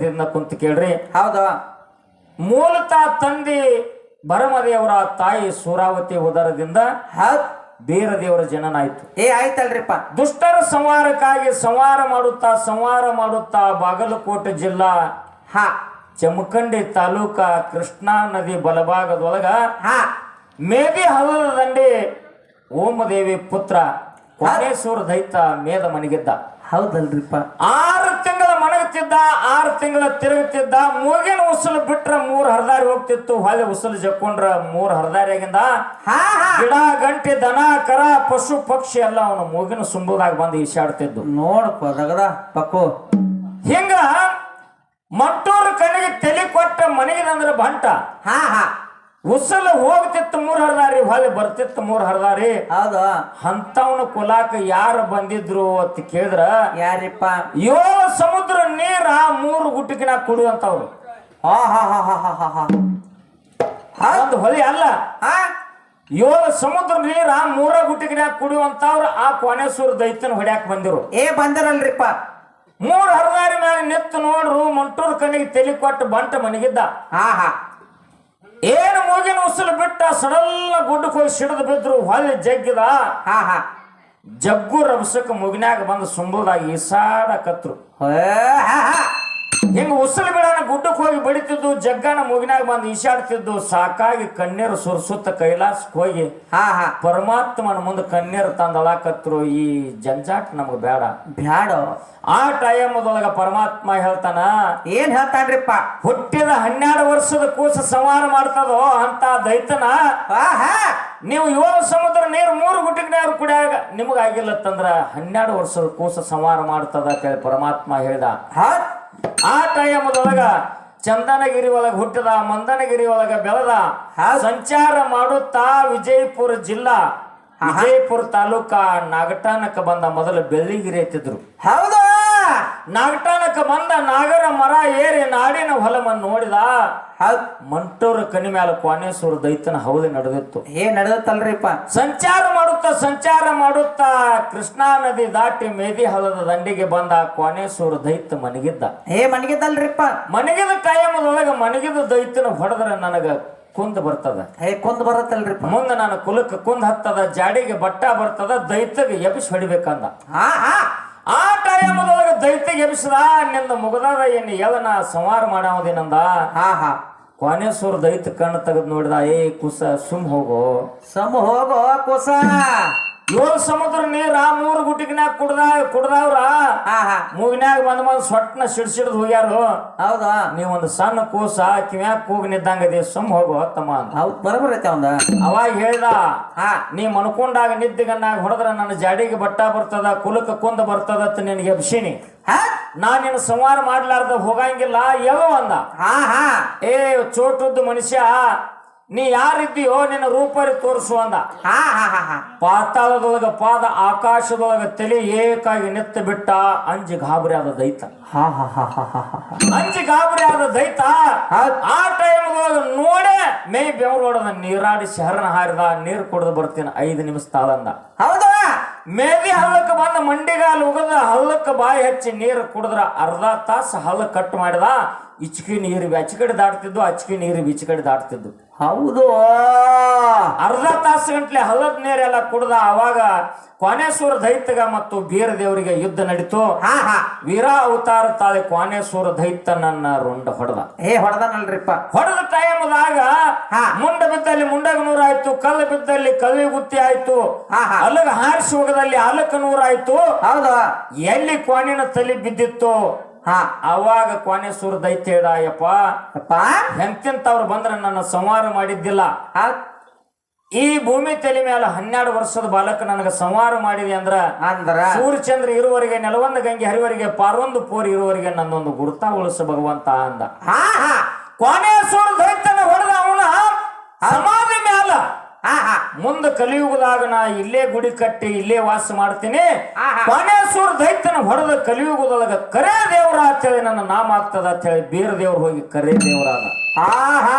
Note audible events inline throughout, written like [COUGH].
ಇದನ್ನ ಕುಂತು ಕೇಳ್ರಿ. ಹೌದಾ? ಮೂಲತಃ ತಂದೆ ಭರಮದೇವರ ತಾಯಿ ಸೂರಾವತಿ ಉದರದಿಂದ ಬೇರೆ ದೇವರ ಜನನಾಯ್ತು ಏ ಆಯ್ತಲ್ರಿಪ್ಪ. ದುಷ್ಟರ ಸಂಹಾರಕ್ಕಾಗಿ ಸಂಹಾರ ಮಾಡುತ್ತಾ ಸಂಹಾರ ಮಾಡುತ್ತಾ ಬಾಗಲಕೋಟೆ ಜಿಲ್ಲಾ ಹ. ಚಮಕಂಡಿ ತಾಲೂಕಾ ಕೃಷ್ಣಾ ನದಿ ಬಲಭಾಗದೊಳಗ ಹ. ಮೇದಿ ಹಳ್ಳದ ದಂಡೆ ಓಮದೇವಿ ಪುತ್ರ ಕೋಣೇಶ್ವರ ದೈತ ಮೇದ ಮನೆಗಿದ್ದ. ಹೌದಲ್ರಿಪ್ಪ. ಆರು ತಿಂಗಳ ಮಣಗುತ್ತಿದ್ದ ಆರು ತಿಂಗಳ ತಿರುಗುತ್ತಿದ್ದ ಮೂಗಿನ ಉಸಲು ಬಿಟ್ರ ಮೂರ್ ಹರದಾರಿ ಹೋಗ್ತಿತ್ತು. ಹೊಲೆ ಉಸಲು ಜಕ್ಕೊಂಡ್ರ ಮೂರ್ ಹರದಾರಿಯಾಗಿಂದ ಹಾ ಹಾ. ಗಿಡ ಗಂಟೆ ದನ ಕರ ಪಶು ಪಕ್ಷಿ ಎಲ್ಲ ಅವನು ಮೂಗಿನ ಸುಂಬುದಾಗ ಬಂದು ಈಶಾಡ್ತಿದ್ದು ನೋಡಪ್ಪ ದಗದ ಪಕ್ಕು. ಹಿಂಗ ಮಟ್ಟೂರು ಕಣ್ಣಿಗೆ ತಲೆ ಕೊಟ್ಟ ಮನೆಗಿದಂದ್ರ ಬಂಟ. ಹಾ ಹಾ. ಉಸಲ್ ಹೋಗ್ತಿತ್ತು ಮೂರ್ ಹರದಾರಿ ಹೊಲಿ ಬರ್ತಿತ್ತು ಮೂರ್ ಹರದಾರಿ. ಹೌದ. ಅಂತವನು ಕುಲಾಕ ಯಾರು ಬಂದಿದ್ರು ಅಂತ ಕೇಳಿದ್ರ ಯಾರಿಪ್ಪ? ಯೋ ಸಮುದ್ರ ನೀರ ಮೂರು ಗುಟ್ಟಿಕಿನ ಕುಡಿಯುವಂತವ್ರು ಹಾ ಹಾ ಹಾ ಹಾ ಹಾ ಹಾ ಹಾ. ಒಂದು ಹೊಲಿ ಅಲ್ಲ. ಆ ಏಳು ಸಮುದ್ರ ನೀರ ಮೂರ ಗುಟ್ಟಿಗಿನ್ಯಾಗ ಕುಡಿಯುವಂತವ್ರು ಆ ಕೋಣೇಶ್ವರ ದೈತ್ಯನ ಹೊಡ್ಯಾಕ್ ಬಂದಿರು. ಏ ಬಂದರಲ್ರಿಪ್ಪ. ಮೂರ್ ಹರದಾರಿ ಮ್ಯಾಗ ನಿತ್ತು ನೋಡ್ರು ಮಂಟೂರ್ ಕಣ್ಣಿಗೆ ತಲೆ ಕೊಟ್ಟು ಬಂಟ ಮನಗಿದ್ದ. ಹಾ ಹಾ. ಏನು ಮೂಗಿನ ಉಸಿಲು ಬಿಟ್ಟ ಸಡಲ್ಲ ಗುಡ್ಡಕ್ಕೆ ಹೋಗಿ ಸಿಡಿದು ಬಿದ್ರು ಹೊಳ್ಳಿ ಜಗ್ಗಿದ? ಹಾ ಹಾ. ಜಗ್ಗು ರಭಸಕ್ಕೆ ಮುಗಿನಾಗ ಬಂದು ಸುಂಬಲ್ದಾಗ ಈಸಾಡಕತ್ರು ಹಾ ಹಾ. ಹಿಂಗ ಉಸಲು ಬಿಡಾನ ಗುಡ್ಡಕ್ಕೆ ಹೋಗಿ ಬಡಿತಿದ್ದು ಜಗ್ಗನ ಮುಗಿನಾಗ ಬಂದು ಈಶಾಡ್ತಿದ್ದು ಸಾಕಾಗಿ ಕಣ್ಣೀರು ಸುರ್ಸುತ್ತ ಕೈಲಾಸಕ್ಕೆ ಹೋಗಿ ಹಾ ಹಾ. ಪರಮಾತ್ಮನ ಮುಂದೆ ಕಣ್ಣೀರು ತಂದಳಾಕತ್ರು ಈ ಜಂಜಾಟ ನಮ್ಗೆ ಬೇಡ ಬ್ಯಾಡ? ಆ ಟೈಮದೊಳಗ ಪರಮಾತ್ಮ ಹೇಳ್ತಾನ ಏನ್ ಹೇಳ್ತಾನ್ರಿಪ್ಪ? ಹುಟ್ಟಿದ ಹನ್ನೆರಡು ವರ್ಷದ ಕೂಸ ಸಂಹಾರ ಮಾಡ್ತದೋ ಅಂತ ದೈತನ ಹಾ ಹಾ. ನೀವು ಏಳು ಸಮುದ್ರ ನೀರು ಮೂರು ಗುಟ್ಟಿಗೆ ನೀರು ಕುಡಿಯಾಗ ನಿಮಗಾಗಿಲ್ಲತ್ತಂದ್ರ ಹನ್ನೆರಡು ವರ್ಷದ ಕೂಸ ಸಂಹಾರ ಮಾಡ್ತದ ಅಂತ ಹೇಳಿ ಪರಮಾತ್ಮ ಹೇಳ್ದ. ಹೌದ್. ಆ ಟೈಮದೊಳಗ ಚಂದನಗಿರಿ ಒಳಗ ಹುಟ್ಟಿದ ಮಂದನಗಿರಿ ಒಳಗ ಬೆಳೆದ. ಸಂಚಾರ ಮಾಡುತ್ತಾ ವಿಜಯಪುರ ಜಿಲ್ಲಾ ವಿಜಯಪುರ ತಾಲೂಕ ನಾಗಟಾನಕ್ಕೆ ಬಂದ ಮೊದಲು ಬೆಳ್ಳಿಗಿರಿ ಎತ್ತಿದ್ರು ಹೌದು? ನಾಗಟಾನಕ್ಕ ಬಂದ ನಾಗರ ಮರ ಏರಿ ನಾಡಿನ ಹೊಲವನ್ನು ನೋಡಿದ ಮಂಟೋರ ಕನಿ ಮ್ಯಾಲ ಕೋಣೇಶ್ವರ ದೈತನ ಹೌದು ನಡೆದಿತ್ತು. ಏ ನಡೆದತ್ತಲ್ರಿಪ್ಪ. ಸಂಚಾರ ಮಾಡುತ್ತಾ ಸಂಚಾರ ಮಾಡುತ್ತಾ ಕೃಷ್ಣಾ ನದಿ ದಾಟಿ ಮೇದಿ ಹೊಲದ ದಂಡಿಗೆ ಬಂದ ಕೋಣೇಶ್ವರ ದೈತ ಮನಗಿದ್ದ. ಏ ಮನಗಿದ್ದಲ್ರಿಪ್ಪ. ಮನಗಿದ ಕಾಯಮದೊಳಗ ಮನಗಿದ ದೈತನ ಹೊಡೆದ್ರೆ ನನಗ ಕುಂದ್ ಬರ್ತದ. ಏ ಕುಂದ್ ಬರತ್ತಲ್ರಿ ಮುಂದೆ ನಾನು ಕುಲಕ್ಕೆ ಕುಂದ್ ಹತ್ತದ ಜಾಡಿಗೆ ಬಟ್ಟ ಬರ್ತದ ದೈತಗೆ ಎಬ್ಸ್ ಹೊಡಿಬೇಕಂದ. ಹಾ ಹಾ ಎಬ್ಸದ ನಿಂದ ಮುಗದಾದ ಏನು ನಾ ಸಂವಾರ ಮಾಡಾವದಿನಂದ? ಹಾ ಹಾ ಕೋಣೇಶ್ವರ ದೈತ ಕಣ್ಣು ತೆಗೆದು ನೋಡಿದ ಏ ಕುಸ ಸುಮ್ ಹೋಗೋ. ಸುಮ್ ಹೋಗೋ ಕುಸ. ಏಳು ಸಮುದ್ರ ನೀರ ಮೂರು ಗುಟ್ಟಿಗಿನಾಗ ಕುಡ್ದ ಕುಡ್ದವ್ರ ಮೂಗಿನ್ಯಾಗ ಬಂದ್ ಬಂದ್ ಸೊಟ್ಟನ ಸಿಡ್ಸಿಡ್ದು ಹೋಗ್ಯಾರು. ಹೌದಾ? ನೀವೊಂದು ಸಣ್ಣ ಕೂಸ ಕಿವ್ಯಾಗ ಕೂಗ್ ನಿದ್ದಂಗದಿ ಸುಮ್ ಹೋಗು ತಮ್ಮ ಹೌದ್ ಬರೋಬರ್ ಐತೆ ಅವಂದ? ಅವಾಗ ಹೇಳ್ದ ಹಾ. ನೀ ಮನ್ಕೊಂಡಾಗ ನಿದ್ದಿಗನ್ನಾಗ ಹೊಡೆದ್ರ ನನ್ನ ಜಾಡಿಗೆ ಬಟ್ಟ ಬರ್ತದ ಕುಲಕ ಕುಂದ ಬರ್ತದ ಅಂತ ನಿನಗೆ ಎಬ್ಸಿನಿ ನಾ ನಿನ್ನ ಸಂಹಾರ ಮಾಡ್ಲಾರ್ದ ಹೋಗಂಗಿಲ್ಲ ಯಾವ ಅಂದ. ಏ ಚೋಟುದ್ದು ಮನುಷ್ಯ ನೀ ಯಾರಿದ್ದೀಯೋ ನಿನ್ನ ರೂಪರಿ ತೋರಿಸು ಅಂದ. ಹಾ ಹಾ ಹಾ ಹಾ. ಪಾತಾಳದೊಳಗ ಪಾದ ಆಕಾಶದೊಳಗ ತಲೆ ಏಕಾಗಿ ನಿತ್ತ ಬಿಟ್ಟ ಅಂಜಿ ಗಾಬರಿ ಆದ ದೈತ. ಹಾ ಹಾ ಹಾ ಹಾ ಹಾ ಹಾ. ಅಂಜಿ ಗಾಬರಿ ಆದ ದೈತ. ಆ ಟೈಮ್ದೊಳಗ ನೋಡೆ ಮೇ ಬೆವರೋಡದ ಹೊಡೆದ ನೀರಾಡಿಸಿ ಹರಣ ಹಾರಿದ ನೀರು ಕುಡಿದು ಬರ್ತೀನಿ ಐದು ನಿಮಿಷ ತಾಳಂದ. ಹೌದ? ಮೇದಿ ಹಳ್ಳಕ್ಕೆ ಬಂದ ಮಂಡಿಗಾಲ್ ಉಗದ ಹಳ್ಳಕ್ಕೆ ಬಾಯಿ ಹಚ್ಚಿ ನೀರು ಕುಡಿದ್ರ ಅರ್ಧ ತಾಸು ಹಲ್ಲ ಕಟ್ ಮಾಡಿದ ಇಚ್ಕಿ ನೀರು ಕಡೆ ದಾಟ್ತಿದ್ದು ಅಚ್ಕಿ ನೀರು ಕಡೆ ದಾಟ್ತಿದ್ದು. ಹೌದು. ಅರ್ಧ ತಾಸು ಗಂಟ್ಲೆ ಹಲದ ನೀರೆಲ್ಲ ಕುಡ್ದ ಅವಾಗ ಕ್ವಾನೇಶ್ವರ ದೈತ್ಯಗ ಮತ್ತು ಬೀರ ದೇವರಿಗೆ ಯುದ್ಧ ನಡೀತು. ವೀರ ಅವತಾರ ತಾಳೆ ಕ್ವಾನೇಶ್ವರ ದೈತ್ಯ ನನ್ನ ರುಂಡ ಹೊಡೆದ. ಏ ಹೊಡೆದನಲ್ರಿಪ್ಪ. ಹೊಡೆದ ಟೈಮ್ದಾಗ ಹಾ. ಮುಂಡ ಬಿದ್ದಲ್ಲಿ ಮುಂಡಗ ನೂರಾಯ್ತು ಕಲ್ಲು ಬಿದ್ದಲ್ಲಿ ಕಲ್ವಿ ಗುತ್ತಿ ಆಯ್ತು. ಅಲ್ಲಗ ಹಾರಿಸಿ ಹೋಗದಲ್ಲಿ ಅಲಕ ನೂರ ಆಯ್ತು ಹೌದು. ಎಲ್ಲಿ ಕ್ವಾನಿನ ತಲೆ ಬಿದ್ದಿತ್ತು? ಹಾ ಅವಾಗ ಕೋಣೇಶ್ವರ ದೈತ್ಯ ಹೇಳಪ್ಪ ಯಪ್ಪ? ಅಪ್ಪ ಎಂತಿಂತವ್ರು ಬಂದ್ರೆ ನನ್ನ ಸಂಹಾರ ಮಾಡಿದ್ದಿಲ್ಲ. ಈ ಭೂಮಿ ತಲೆ ಮೇಲೆ ಹನ್ನೆರಡು ವರ್ಷದ ಬಾಲಕ ನನಗೆ ಸಂಹಾರ ಮಾಡಿದೆ ಅಂದ್ರ ಅಂದ್ರ? ಸೂರ್ಯಚಂದ್ರ ಇರುವವರೆಗೆ ನೆಲವೊಂದು ಗಂಗೆ ಹರಿವರಿಗೆ ಪಾರೊಂದು ಪೋರ್ ಇರುವವರೆಗೆ ನನ್ನೊಂದು ಗುರುತ ಉಳಿಸ ಭಗವಂತ ಅಂದ. ಹಾ ಹಾ. ದೈತ್ಯನ ಹೊಡೆದ ಅವನ ಸಮಾಧಿ ಮ್ಯಾಲ. ಹಾ ಹಾ. ಮುಂದ ಕಲಿಯುಗದಾಗ ನಾ ಇಲ್ಲೇ ಗುಡಿ ಕಟ್ಟಿ ಇಲ್ಲೇ ವಾಸ ಮಾಡ್ತೀನಿ. ಬಾಣೇಶ್ವರ ದೈತ್ಯನ ಹೊಡೆದ ಕಲಿಯುಗದೊಳಗ ಕರೆ ದೇವರ ಅಂತೇಳಿ ನನ್ನ ನಾಮ ಆಗ್ತದ ಅಂತ ಹೇಳಿ ಬೀರ ದೇವ್ರು ಹೋಗಿ ಕರೆ ದೇವರಾದ ಆಹಾ.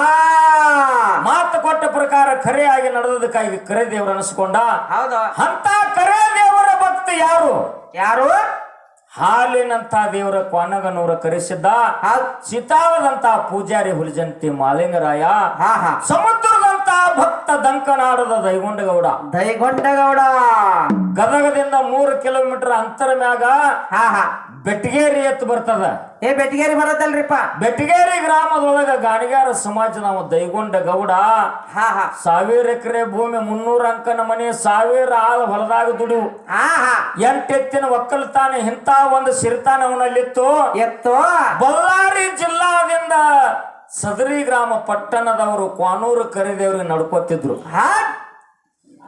ಮಾತು ಕೊಟ್ಟ ಪ್ರಕಾರ ಕರೆಯಾಗಿ ನಡೆದದಕ್ಕಾಗಿ ಕರೆ ದೇವ್ರ ಅನಿಸ್ಕೊಂಡ. ಹೌದು. ಅಂತ ಕರೆ ದೇವರ ಭಕ್ತ ಯಾರು? ಯಾರು? ಹಾಲಿನಂತ ದೇವರ ಕ್ವಾನಗನವರ ಕರೆಸಿದ್ದ ಚಿತಾವದಂತ ಪೂಜಾರಿ ಹುಲಿಜಂತಿ ಮಾಲಿಂಗರಾಯ ಹಾ ಹಾ. ಸಮುದ್ರದಂತ ಭಕ್ತ ದಂಕನಾಡದ ದೈಗೊಂಡಗೌಡ. ದೈಗೊಂಡಗೌಡ. ಗದಗದಿಂದ ಮೂರು ಕಿಲೋಮೀಟರ್ ಅಂತರ ಮ್ಯಾಗ ಹಾ ಹಾ. ಬೆಟಗೇರಿ ಎತ್ತು ಬರ್ತದ. ಏ ಬೆಟ್ಟಿಗೇರಿ ಬರತ್ತಲ್ರಿಪ್ಪ. ಬೆಟ್ಟಿಗೇರಿ ಗ್ರಾಮದೊಳಗ ಗಾಣಿಗಾರ ಸಮಾಜ ನಾವು ದೈಗೊಂಡ ಗೌಡ. ಹಾ ಹಾ. ಸಾವಿರ ಎಕರೆ ಭೂಮಿ ಮುನ್ನೂರ ಅಂಕನ ಮನೆ ಸಾವಿರ ಆಳು ಹೊಲದಾಗ ದುಡಿವು ಹಾ ಹಾ. ಎಂಟೆತ್ತಿನ ಒಕ್ಕಲ್ತಾನೆ ಇಂಥ ಒಂದು ಸಿರಿತಾನ ಅವನಲ್ಲಿತ್ತು. ಎತ್ತು. ಬಳ್ಳಾರಿ ಜಿಲ್ಲಾದಿಂದ ಸದರಿ ಗ್ರಾಮ ಪಟ್ಟಣದವರು ಕ್ವಾನೂರು ಕರೆದೇವ್ರಿಗೆ ನಡ್ಕೋತಿದ್ರು. ಹಾ.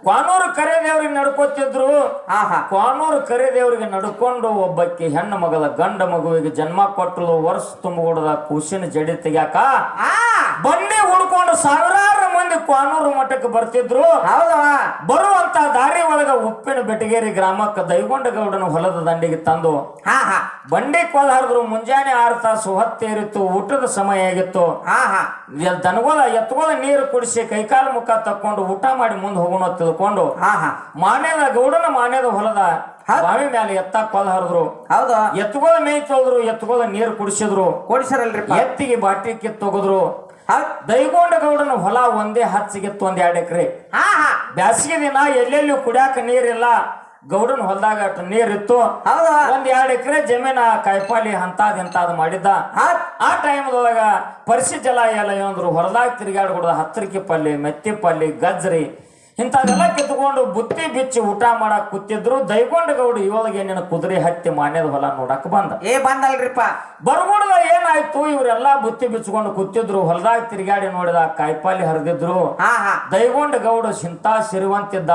ಕ್ವಾನೂರು ಕರೆದೇವ್ರಿಗೆ ನಡ್ಕೋತಿದ್ರು. ಆಹಾ ಕೋನೂರು ಕ್ವಾನೂರು ಕರೆದೇವ್ರಿಗೆ ನಡ್ಕೊಂಡು ಒಬ್ಬಕ್ಕೆ ಹೆಣ್ಣು ಮಗಳ ಗಂಡ ಮಗುವಿಗೆ ಜನ್ಮ ಕೊಟ್ಟಲು ವರ್ಷ ತುಂಬಗೊಡದ ಕೂಸಿನ ಜಡಿ ತೆಗ್ಯಾಕ ಬಂಡಿ ಹುಡ್ಕೊಂಡು ಸಾವಿರಾರು ಮಂದಿ ಕ್ವಾನೂರು ಮಠಕ್ಕೆ ಬರ್ತಿದ್ರು. ಹೌದವ. ಬರುವಂತ ದಾರಿ ಒಳಗ ಉಪ್ಪಿನ ಬೆಟಗೇರಿ ಗ್ರಾಮಕ್ಕೆ ದೈಗೊಂಡ ಗೌಡನ ಹೊಲದ ದಂಡಿಗೆ ತಂದು. ಹಾ ಹಾ. ಬಂಡಿ ಕೊಲ್ ಹರಿದ್ರು ಮುಂಜಾನೆ ಆರು ತಾಸು ಹೊತ್ತೇರಿತ್ತು ಊಟದ ಸಮಯ ಆಗಿತ್ತು. ಹಾ ಹಾ. ದನಗೋಲ ಎತ್ತಗೋಲ ನೀರು ಕುಡಿಸಿ ಕೈಕಾಲು ಮುಖ ತಕ್ಕೊಂಡು ಊಟ ಮಾಡಿ ಮುಂದೆ ಹೋಗೋಣ ತಿಳ್ಕೊಂಡು ಹಾ ಹಾ. ಮಾನ್ಯದ ಗೌಡನ ಮಾನ್ಯದ ಹೊಲದ. ಬಾವಿ ಮೇಲೆ ಎತ್ತ ಕೊಲ್ ಹರಿದ್ರು. ಹೌದಾ. ಎತ್ತುಗೋಲ ಮೇಯ್ ತೊಳೆದ್ರು ಎತ್ತುಗೋಲ ನೀರು ಕುಡಿಸಿದ್ರು. ಕುಡಿಸರಲ್ರಿ ಎತ್ತಿಗೆ ಬಾಟಿ ಕಿತ್ತೊಗದ್ರು ಹೌದ್ ದೈಗೊಂಡ ಗೌಡನ ಹೊಲ ಒಂದೇ ಹಚ್ಚಿಗೆತ್ತು ಒಂದ್ ಎರಡು ಎಕರೆ. ಹಾ ಹಾ. ಬ್ಯಾಸಿಗೆ ದಿನ ಎಲ್ಲೆಲ್ಲೂ ಕುಡಿಯಾಕ ನೀರಿಲ್ಲ ಗೌಡನ ಹೊಲದಾಗ ನೀರಿತ್ತು. ಹೌದಾ? ಒಂದ್ ಎರಡು ಎಕರೆ ಜಮೀನ ಕಾಯಿಪಾಲಿ ಹಂತಾದ್ ಇಂತಾದ್ ಮಾಡಿದ್ದ. ಆ ಟೈಮ್ದೊಳಗ ಪರಿಸಿ ಜಲ ಎಲ್ಲ ಏನಂದ್ರು ಹೊರದಾಗ ತಿರುಗಾಡ್ಕೊಡ್ದ ಹತ್ತರಿಕೆ ಪಲ್ಲಿ ಮೆತ್ತಿ ಪಲ್ಲಿ ಗಜ್ರಿ ಇಂಥದೆಲ್ಲ ಕಿತ್ಕೊಂಡು ಬುತ್ತಿ ಬಿಚ್ಚಿ ಊಟ ಮಾಡಕ್ ಕೂತಿದ್ರು ದೈಗೊಂಡ ಗೌಡ ಇವಾಗ ಏನೇನು ಕುದುರೆ ಹತ್ತಿ ಮಾನ್ಯದ ಹೊಲ ನೋಡಕ್ ಬಂದ. ಏ ಬಂದಲ್ರಿಪ್ಪ. ಬರ್ಗುಡ್ದ ಏನಾಯ್ತು ಇವರೆಲ್ಲ ಬುತ್ತಿ ಬಿಚ್ಕೊಂಡು ಕೂತಿದ್ರು ಹೊಲದಾಗ ತಿರುಗಾಡಿ ನೋಡಿದ ಕಾಯಿಪಾಲಿ ಹರಿದಿದ್ರು. ದೈಗೊಂಡ ಗೌಡ ಸಿಂತಾ ಸಿರುವಂತಿದ್ದ.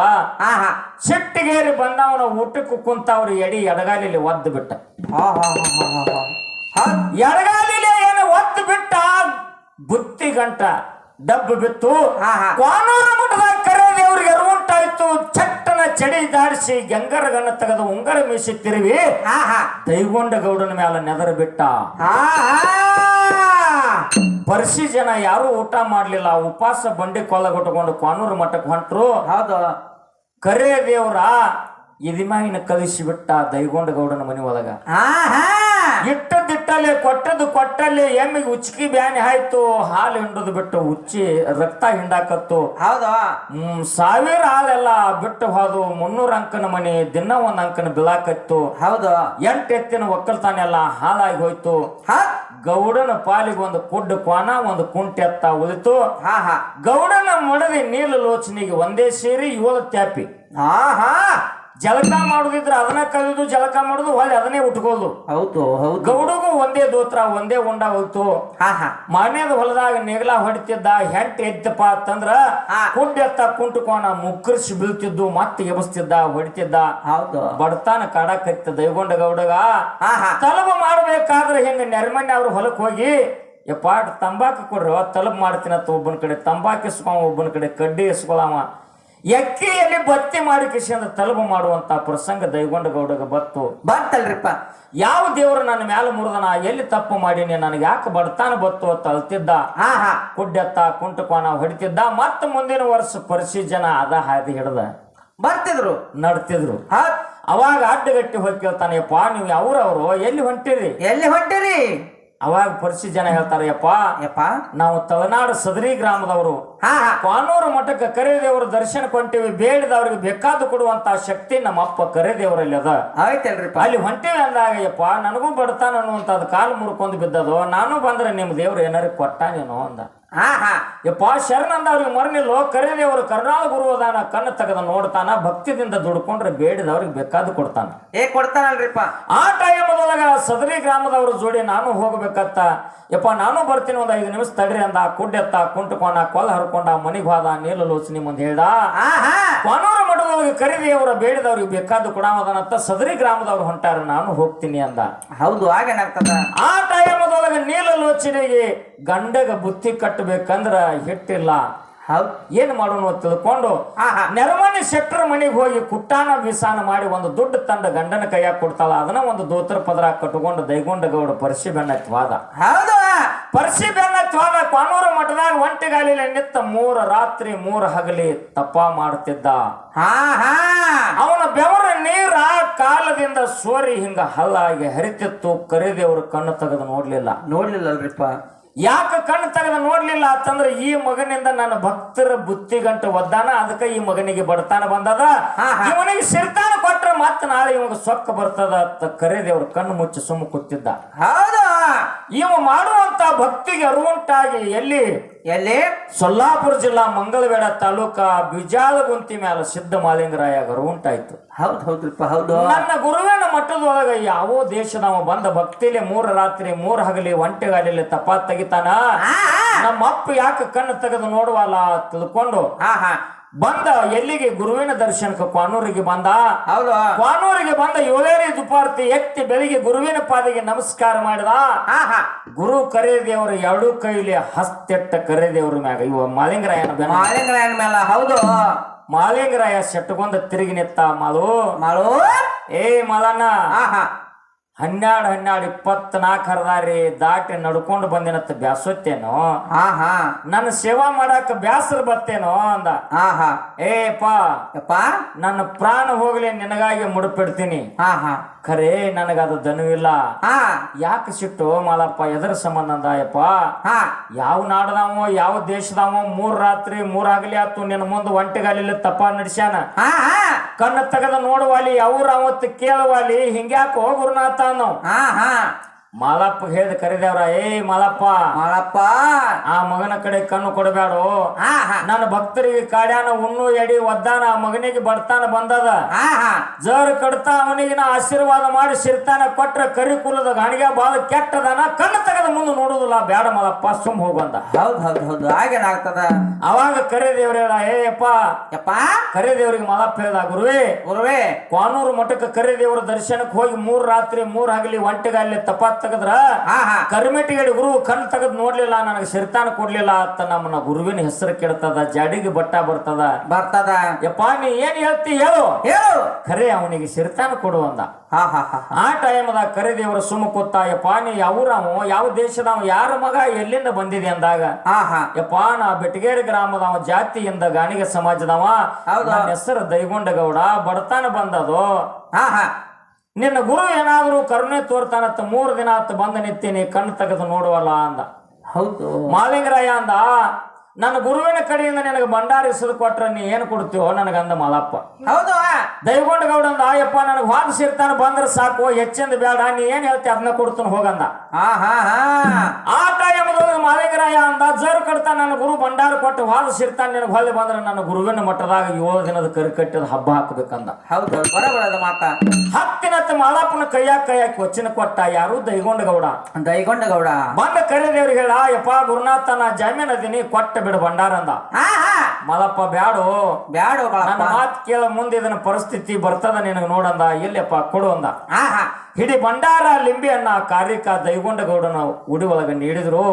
ಸಿಟ್ಟಿಗೇರಿ ಬಂದವನ ಊಟಕ್ಕೆ ಅವ್ರ ಎಡಿ ಎಡಗಾಲಿಲಿ ಒದ್ದು ಬಿಟ್ಟ. ಎಡಗಾಲಿಲೆ ಏನು ಒದ್ದು ಬಿಟ್ಟ? ಬುತ್ತಿ ಗಂಟ ಡಬ್ಬು ಬಿತ್ತು. ಕಾನೂರು ಮಠದ ಕರೆ ಅರುವುಂಟಾಯ್ತು ಚಟ್ಟನ ಚಡಿ ದಾಡಿಸಿ ಗಂಗರಗನ್ನ ತೆಗೆದು ಉಂಗರ ಮೀಸಿ ತಿರುವಿ ಹಾ ಹಾ ದೈಗೊಂಡ ಗೌಡನ ಮೇಲೆ ನೆದರ ಬಿಟ್ಟ. ಬರ್ಸಿ ಜನ ಯಾರು ಊಟ ಮಾಡ್ಲಿಲ್ಲ. ಉಪವಾಸ ಬಂಡಿ ಕೊಲ್ಲಗೊಟ್ಟುಕೊಂಡು ಕಾನೂರು ಮಠಕ್ಕೆ ಹೊಂಟ್ರು. ಹೌದು. ಕರೆ ದೇವ್ರ ಇದಿಮಾಯಿನ ಕಲಿಸಿ ಬಿಟ್ಟ ದೈಗೊಂಡ ಗೌಡನ ಮನೆ ಒಳಗ. ಹಾ ಇಟ್ಟದಿಟ್ಟಲ್ಲಿ ಕೊಟ್ಟದ್ದು ಕೊಟ್ಟಲ್ಲಿ ಎಮ್ಮಿಗೆ ಉಚ್ಕಿ ಬ್ಯಾನಿ ಆಯ್ತು ಹಾಲು ಹಿಂಡದು ಬಿಟ್ಟು ಉಚ್ಚಿ ರಕ್ತ ಹಿಂಡಾಕತ್ತು. ಹೌದಾ? ಹ್ಮ್ ಸಾವಿರ ಹಾಲೆಲ್ಲ ಬಿಟ್ಟು ಹೋದು ಮುನ್ನೂರ ಅಂಕನ ಮನೆ ದಿನ ಒಂದ್ ಅಂಕನ ಬಿಳಾಕತ್ತು. ಹೌದು. ಎಂಟು ಎತ್ತಿನ ಒಕ್ಕಲ್ತಾನೆಲ್ಲ ಹಾಲಾಗಿ ಹೋಯ್ತು. ಹಾ? ಗೌಡನ ಪಾಲಿಗೆ ಒಂದು ಕುಡ್ಡು ಕ್ವಾನ ಒಂದು ಕುಂಟೆ ಎತ್ತ ಉಳಿತು. ಹಾ ಹಾ. ಗೌಡನ ಮಡದಿ ನೀಲ ಲೋಚನೆಗೆ ಒಂದೇ ಸೇರಿ ಏಳು ತ್ಯಾಪಿ. ಹಾ ಹಾ ಜಳಕ ಮಾಡುದಿದ್ರ ಅದನ್ನ ಕಲಿದು ಜಲಕ ಮಾಡುದು ಹೊಳ್ಳಿ ಅದನ್ನೇ ಉಟ್ಕೋದು ಹೌದು ಹೌದು. ಗೌಡಗೂ ಒಂದೇ ದೋತ್ರ ಒಂದೇ ಉಂಡ ಹೋಯ್ತು. ಹಾ ಹಾ. ಮಾನ್ಯದ ಹೊಲದಾಗ ನೆಗಲ ಹೊಡಿತಿದ್ದ ಹೆಂಟ್ ಎದ್ದಪ್ಪ ಅಂತಂದ್ರ ಕುಂಡ್ ಎತ್ತ ಕುಂಟುಕೋಣ ಮುಕ್ಕರಿಸಿ ಬೀಳ್ತಿದ್ದು ಮತ್ತೆ ಎಬಸ್ತಿದ್ದ ಹೊಡಿತಿದ್ದ. ಹೌದು. ಬಡತಾನ ಕಾಡಕತ್ತ ದೈಗೊಂಡ ಗೌಡಗ ಹಾ ಹಾ. ತಲಬ ಮಾಡ್ಬೇಕಾದ್ರೆ ಹಿಂಗ ನೆರಮಣ್ಣೆ ಅವ್ರ ಹೊಲಕ್ ಹೋಗಿ ಯಪ್ಪ ತಂಬಾಕು ಕೊಡ್ರಿ ತಲುಪು ಮಾಡ್ತೀನತ್ತ ಒಬ್ಬನ ಕಡೆ ತಂಬಾಕು ಇಸ್ಕೊವ ಒಬ್ಬನ ಕಡೆ ಕಡ್ಡಿ ಇಸ್ಕೊಳವ. ಎಕ್ಕಿಯಲ್ಲಿ ಬತ್ತಿ ಮಾಡಿ ಕಿಶಿಯಿಂದ ತಲುಪು ಮಾಡುವಂತ ಪ್ರಸಂಗ ದೈಗೊಂಡ ಗೌಡಗ ಬತ್ತು ಬತ್ತಲ್ರಿಪ್ಪ ಯಾವ ದೇವರು ನನ್ನ ಮ್ಯಾಲ ಮುರಿದನ? ಎಲ್ಲಿ ತಪ್ಪು ಮಾಡೀನಿ? ನನಗೆ ಯಾಕೆ ಬಡತಾನ ಬತ್ತು ಅಂತ ಅಳ್ತಿದ್ದ? ಹಾ ಹಾ ಕುಡ್ಡೆತ್ತ ಕುಂಟುಕೋನ ಹೊಡಿತಿದ್ದ. ಮತ್ತ ಮುಂದಿನ ವರ್ಷ ಪರಿಸಿ ಜನ ಅದ ಹಾದಿ ಹಿಡ್ದ. ಬರ್ತಿದ್ರು. ನಡ್ತಿದ್ರು. ಅವಾಗ ಅಡ್ಡಗಟ್ಟಿ ಹೋಗಿ ಕೇಳ್ತಾನೆ ಯಪ್ಪ ನೀವು ಯಾವ್ರವ್ರು? ಎಲ್ಲಿ ಹೊಂಟಿರಿ? ಎಲ್ಲಿ ಹೊಂಟಿರಿ? ಅವಾಗ ಪರಿಸ್ಥಿತಿ ಜನ ಹೇಳ್ತಾರೆ ಯಪ್ಪ ಯಪ್ಪ? ನಾವು ತಳನಾಡು ಸದರಿ ಗ್ರಾಮದವರು. ಕಾನೂರು ಮಠಕ್ಕೆ ಕರೆದೇವರು ದರ್ಶನ ಕೊಂಟಿವಿ ಬೇಡಿದವ್ರಿಗೆ ಬೇಕಾದ ಕೊಡುವಂತ ಶಕ್ತಿ ನಮ್ಮ ಅಪ್ಪ ಕರೆದೇವರಲ್ಲಿ ಅದ. ಆಯ್ತಲ್ರಿಪ್ಪ. ಅಲ್ಲಿ ಹೊಂಟಿವಿ ಅಂದಾಗ ಯಪ್ಪ ನನಗೂ ಬಡತಾನ ಅನ್ನುವಂಥದ್ದು ಕಾಲು ಮುರ್ಕೊಂಡು ಬಿದ್ದದು ನಾನು ಬಂದ್ರೆ ನಿಮ್ಮ ದೇವ್ರು ಏನಾರು ನೀನು? ಅಂದ. ಹಾ ಹಾ ಯಪ್ಪ ಶರಣಂದ ಅವ್ರಿಗೆ ಮರನಿಲ್ಲೋ ಕರೆದೇವರು ಅವರು ಗುರು ಅದಾನ ಕಣ್ಣು ತೆಗೆದ ನೋಡ್ತಾನ ಭಕ್ತಿದಿಂದ ದುಡ್ಕೊಂಡ್ರೆ ಬೇಡಿದವ್ರಿಗೆ ಬೇಕಾದ ಕೊಡ್ತಾನ. ಏ ಕೊಡ್ತಾನಲ್ರಿಪ್ಪ. ಆ ಟೈಮದೊಳಗ ಸದರಿ ಗ್ರಾಮದವ್ರ ಜೋಡಿ ನಾನು ಹೋಗ್ಬೇಕತ್ತ. ಯಪ್ಪ ನಾನು ಬರ್ತೀನಿ ಒಂದ್ ಐದು ನಿಮಿಷ ತಡ್ರಿ ಅಂದ ಕುಡ್ಡೆತ್ತ ಕುಂಟುಕೊಂಡ ಕೊಲ್ ಹರ್ಕೊಂಡ ಮನಿಗೆ ಹೋದ ನೀಲು ಲೋಚನಿ ಮುಂದೆ ಹೇಳ್ದ. ಕೊನೂರು ಮಠದೊಳಗೆ ಕರೀರಿ ಕರಿದೇವರ ಬೇಡಿದವ್ರಿಗೆ ಬೇಕಾದ ಕೊಡಾಮದನಂತ ಸದರಿ ಗ್ರಾಮದವ್ರು ಹೊಂಟಾರ ನಾನು ಹೋಗ್ತೀನಿ ಅಂದ. ಹೌದು ಆಗೇನಾಗ್ತದ ಆ ಟೈಮದೊಳಗೆ ನೀಲು ಲೋಚನೆಗೆ ಗಂಡಗ ಬುತ್ತಿ ಕಟ್ಟಬೇಕಂದ್ರ ಹಿಟ್ಟಿಲ್ಲ. ಏನು ಏನ್ ಮಾಡೋಣ ತಿಳ್ಕೊಂಡು ನೆರಮನೆ ಶೆಟ್ಟರ ಮನೆಗೆ ಹೋಗಿ ಕುಟ್ಟಾನ ವಿಸಾನ ಮಾಡಿ ಒಂದು ದೊಡ್ಡ ತಂಡ ಗಂಡನ ಕೈಯಾಗ ಕೊಡ್ತಾಳ. ಅದನ್ನ ಒಂದು ದೋತ್ರ ಪದರ ಕಟ್ಕೊಂಡು ದೈಗೊಂಡ ಗೌಡ ಪರಸಿ ಬೆನ್ನತ್ವಾದ. ಹೌದು. ಪರ್ಸಿ ಬೆನ್ನತ್ವಾದ ಕಾನೂರು ಮಠದಾಗ ಒಂಟಿಗಾಲಿಲ್ಲ ನಿತ್ತ ಮೂರ ರಾತ್ರಿ ಮೂರ ಹಗಲಿ ತಪ್ಪ ಮಾಡ್ತಿದ್ದ. ಅವನ ಬೆವರ ನೀರ ಕಾಲದಿಂದ ಸೋರಿ ಹಿಂಗ ಹಲ್ಲಾಗಿ ಹರಿತಿತ್ತು. ಕರಿದೇವರು ಕಣ್ಣು ತೆಗೆದು ನೋಡ್ಲಿಲ್ಲ. ನೋಡ್ಲಿಲ್ಲಲ್ರಿಪ್ಪ. ಯಾಕೆ ಕಣ್ಣು ತೆಗೆದು ನೋಡ್ಲಿಲ್ಲ ಅಂತಂದ್ರೆ ಈ ಮಗನಿಂದ ನನ್ನ ಭಕ್ತರ ಬುತ್ತಿಗಂಟು ಒದ್ದಾನ ಅದಕ್ಕೆ ಈ ಮಗನಿಗೆ ಬಡತಾನ ಬಂದದ. ಇವನಿಗೆ ಸಿರ್ತಾನ ಕೊಟ್ರೆ ಮತ್ತೆ ನಾಳೆ ಇವಾಗ ಸೊಕ್ಕ ಬರ್ತದ ಅಂತ ಕರೆದೇವ್ರ ಕಣ್ಣು ಮುಚ್ಚಿ ಸುಮ್ಮ ಕೂತಿದ್ದ. ಹೌದಾ? ಇವ ಮಾಡುವಂತ ಭಕ್ತಿಗೆ ಅರುವುಂಟಾಗಿ ಎಲ್ಲಿ ಎಲ್ಲಿ? ಸೊಲ್ಲಾಪುರ ಜಿಲ್ಲಾ ಮಂಗಳವೇಡ ತಾಲೂಕ ಬಿಜಾಲಗುಂತಿ ಮ್ಯಾಲ ಸಿದ್ಧ ಮಾಲಿಂಗರಾಯ ಉಂಟಾಯ್ತು. ಹೌದು ಹೌದ್ರಿಪ್ಪ ಹೌದು. ನನ್ನ ಗುರುವಿನ ಮಟ್ಟದೊಳಗ ಯಾವ ನಾವು ಬಂದ ಭಕ್ತಿಲಿ ಮೂರ ರಾತ್ರಿ ಮೂರ ಹಗಲಿ ಒಂಟೆಗಾಲಿಲಿ ತಪ ತೆಗಿತಾನ. ನಮ್ಮ ಅಪ್ಪ ಯಾಕೆ ಕಣ್ಣು ತೆಗೆದು ನೋಡುವಲ್ಲ ತಿಳ್ಕೊಂಡು ಹಾ ಹಾ ಬಂದ ಎಲ್ಲಿಗೆ? ಗುರುವಿನ ದರ್ಶನಕ್ಕೆ ಕ್ವಾನೂರಿಗೆ ಬಂದ? ಹೌದು. ಕ್ವಾನೂರಿಗೆ ಬಂದ ಯೋಗೇರಿ ದುಪಾರ್ತಿ ಎತ್ತಿ ಬೆಳಿಗ್ಗೆ ಗುರುವಿನ ಪಾದಿಗೆ ನಮಸ್ಕಾರ ಮಾಡಿದ? ಗುರು ಕರೆದೇವರು ಎರಡು ಕೈಲಿ ಹಸ್ತೆಟ್ಟ ಕರೆದೇವ್ರ ಮ್ಯಾಗ. ಇವ ಮಾಲಿಂಗರಾಯನ ಮಾಲಿಂಗರಾಯನ ಮೇಲ ಹೌದು. ಮಾಲಿಂಗರಾಯ ಸೆಟ್ಟಗೊಂದ ತಿರುಗಿ ನಿತ್ತ ಮಾಲು ಮಾಳು. ಏ ಮಾಲಣ್ಣ. ಹಾ ಹಾ ಹನ್ನೆರಡು ಹನ್ನೆರಡು ಇಪ್ಪತ್ನಾಲ್ಕು ಹರದಾರಿ ದಾಟಿ ನಡ್ಕೊಂಡು ಬಂದಿನತ್ತ ಬ್ಯಾಸೊತ್ತೇನೋ? ಹಾ ಹಾ ನನ್ನ ಸೇವಾ ಮಾಡಾಕ ಬ್ಯಾಸರ್ ಬತ್ತೇನೋ ಅಂದ. ಹಾ ಹಾ ಏಪ್ಪ ಯಪ್ಪ. ನನ್ನ ಪ್ರಾಣ ಹೋಗ್ಲಿ ನಿನಗಾಗಿ ಮುಡುಪಿಡ್ತೀನಿ. ಹಾ ಹಾ ಖರೆ ನನಗದು ದನುವಿಲ್ಲ ಹಾ. ಯಾಕೆ ಸಿಟ್ಟು ಮಾಲಪ್ಪ ಎದರ ಸಂಬಂಧ ಅಂದಾಯಪ್ಪ? ಹಾ. ಯಾವ ನಾಡದಾವೋ ಯಾವ ದೇಶದಾವೋ ಮೂರ್ ರಾತ್ರಿ ಮೂರ್ ಆಗಲಿ ಆತು ನಿನ್ನ ಮುಂದೆ ಒಂಟಿಗಾಲಿಲ್ಲ ತಪ್ಪ ನಡ್ಸ್ಯಾನ. ಹಾ ಹಾ. ಕಣ್ಣು ತೆಗೆದ ನೋಡುವಲ್ಲಿ ಅವ್ರ ಅವತ್ತು ಕೇಳುವಲ್ಲಿ ಹಿಂಗ್ಯಾಕೆ ಹೋಗುರ್ನಾಥ ನಾವು ಹಾ ಹಾ. ಮಾಲಪ್ಪ ಹೇಳ್ದ ಕರಿದೇವ್ರ ಏ ಮಾಲಪ್ಪ ಮಾಳಪ್ಪ ಆ ಮಗನ ಕಡೆ ಕಣ್ಣು ಕೊಡಬೇಡು. ಹಾ ಹಾ. ನನ್ನ ಭಕ್ತರಿಗೆ ಕಾಡ್ಯಾನ ಉಣ್ಣು ಎಡಿ ಒದ್ದಾನ ಆ ಮಗನಿಗೆ ಬಡ್ತಾನ ಬಂದದ. ಹಾ ಹಾ. ಜರ್ ಕಡ್ತಾ ಅವನಿಗೆ ನಾ ಆಶೀರ್ವಾದ ಮಾಡಿ ಸಿರ್ತಾನ ಕೊಟ್ರ ಕರಿ ಕುಲದ ಗಾಣಿಗೆ ಬಾಳ ಕೆಟ್ಟದನ ಕಣ್ಣು ತೆಗೆದ ಮುಂದೆ ನೋಡುದಿಲ್ಲ. ಬೇಡ ಮಲಪ್ಪ ಸುಮ್ ಹೋಗಂದ ಹೌದ್ ಹೌದ್ ಹೌದು. ಹಾಗೇನಾಗ್ತದ ಅವಾಗ ಕರೆದೇವ್ರ ಹೇಳ ಏಯಪ್ಪ ಯಪ್ಪ ಕರೆ ಮಾಲಪ್ಪ ಮಲಪ್ಪ ಹೇಳ್ದ ಗುರುವೇ ಗುರುವೇ. ಕ್ವಾನೂರು ಮಠಕ್ಕೆ ಕರೆದೇವ್ರ ದರ್ಶನಕ್ಕೆ ಹೋಗಿ ಮೂರ್ ರಾತ್ರಿ ಮೂರ್ ಹಗಲಿ ಒಂಟಿಗಾಲಿ ತಪಾತ್ ತೆಗದ್ರ? ಕರಿಮೆಟ್ಟಿಗಡಿ ಗುರು ಕಣ್ ತೆಗದ್ ನೋಡ್ಲಿಲ್ಲ ನನಗೆ ಸಿರ್ತಾನ ಕೊಡ್ಲಿಲ್ಲ ಅಂತ ನಮ್ಮನ್ನ ಗುರುವಿನ ಹೆಸರು ಕೆಡ್ತದ ಜಡಿಗೆ ಬಟ್ಟ ಬರ್ತದ. ಬರ್ತದ. ಯಪ್ಪ ನೀ ಏನ್ ಹೇಳ್ತಿ ಹೇಳು. ಹೇಳು. ಖರೆ ಅವನಿಗೆ ಸಿರ್ತಾನ ಕೊಡು ಅಂದ. ಹಾ ಹಾ ಹಾ ಆ ಟೈಮ್ದಾಗ ಕರಿದೇವ್ರ ಸುಮ್ಮ ಕೂತ ಯಪ್ಪ ನೀ ಯಾವ್ರಾವು ಯಾವ ದೇಶದವ? ಯಾರ ಮಗ ಎಲ್ಲಿಂದ ಬಂದಿದೆ ಅಂದಾಗ ಯಪ್ಪ ನಾ ಬೆಟಗೇರಿ ಗ್ರಾಮದವ ಜಾತಿಯಿಂದ ಗಾಣಿಗೆ ಸಮಾಜದವ. ನನ್ನ ಹೆಸರು ದೈಗೊಂಡಗೌಡ ಬಡತನ ಬಂದದು. ನಿನ್ನ ಗುರು ಏನಾದರೂ ಕರುಣೆ ತೋರ್ತಾನತ್ತ ಮೂರು ದಿನ ಆತ ಬಂದು ನಿಂತೀನಿ ಕಣ್ಣು ತೆಗೆದು ನೋಡುವಲ್ಲ ಅಂದ. ಹೌದು. ಮಾಲಿಂಗರಾಯ ಅಂದ ನನ್ನ ಗುರುವಿನ ಕಡೆಯಿಂದ ನಿನಗೆ ಭಂಡಾರ ಇಸದು ಕೊಟ್ರೆ ನೀ ಏನು ಕೊಡ್ತೀವೋ? ನನಗಂದ ಮಲಪ್ಪ. ಹೌದು ದೈಗೊಂಡ ಗೌಡ ಅಂದ ಆಯಪ್ಪ ನನಗೆ ವಾದ ಸೇರ್ತಾನೆ ಬಂದ್ರೆ ಸಾಕು ಹೆಚ್ಚಿಂದ ಬೇಡ ನೀ ಏನ್ ಹೇಳ್ತಿ ಅದನ್ನ ಕೊಡ್ತಾನ ಹೋಗಂದ. ಹಾ ಹಾ ಹಾ. ಆ ನನ್ನ ಗುರು ಭಂಡಾರ ಕೊಟ್ಟು ವಾದ ಸೇರ್ತಾನ ನಿನಗೆ ಹೊಳ್ಳಿ ಬಂದ್ರೆ ನನ್ನ ಗುರುವಿನ ಮಠದಾಗ ಏಳು ದಿನದ ಕರಿ ಕಟ್ಟಿದ ಹಬ್ಬ ಹಾಕಬೇಕಂದ. ಹೌದು ಬರಬರದ ಮಾತ. ಹತ್ತಿನತ್ತ ಮಾಲಪ್ಪನ ಕೈಯಾಗ ಕೈಯಾಕಿ ವಚನ ಕೊಟ್ಟ ಯಾರು? ದೈಗೊಂಡ ಗೌಡ ದೈಗೊಂಡ ಗೌಡ ಬಂದ ಕರೆದೇವ್ರಿಗೆ ಹೇಳ ಯಪ್ಪ ಗುರುನಾಥ ನಾ ಜಾಮೀನ್ ಅದೀನಿ ಕೊಟ್ಟ ಬಿಡು ಭಂಡಾರ ಅಂದ. ಮಲಪ್ಪ ಬ್ಯಾಡು. ಬ್ಯಾಡು ನನ್ನ ಮಾತು ಕೇಳ ಮುಂದೆ ಇದನ್ನ ಪರಿಸ್ಥಿತಿ ಬರ್ತದ ನಿನಗೆ ನೋಡಂದ? ಇಲ್ಲಪ್ಪ ಕೊಡು ಅಂದ. ಹಿಡಿ ಭಂಡಾರ ಲಿಂಬಿಯನ್ನ ಕಾರ್ಯಕ ದೈಗೊಂಡ ಗೌಡನ ಉಡಿ ಒಳಗ ನೀಡಿದ್ರು.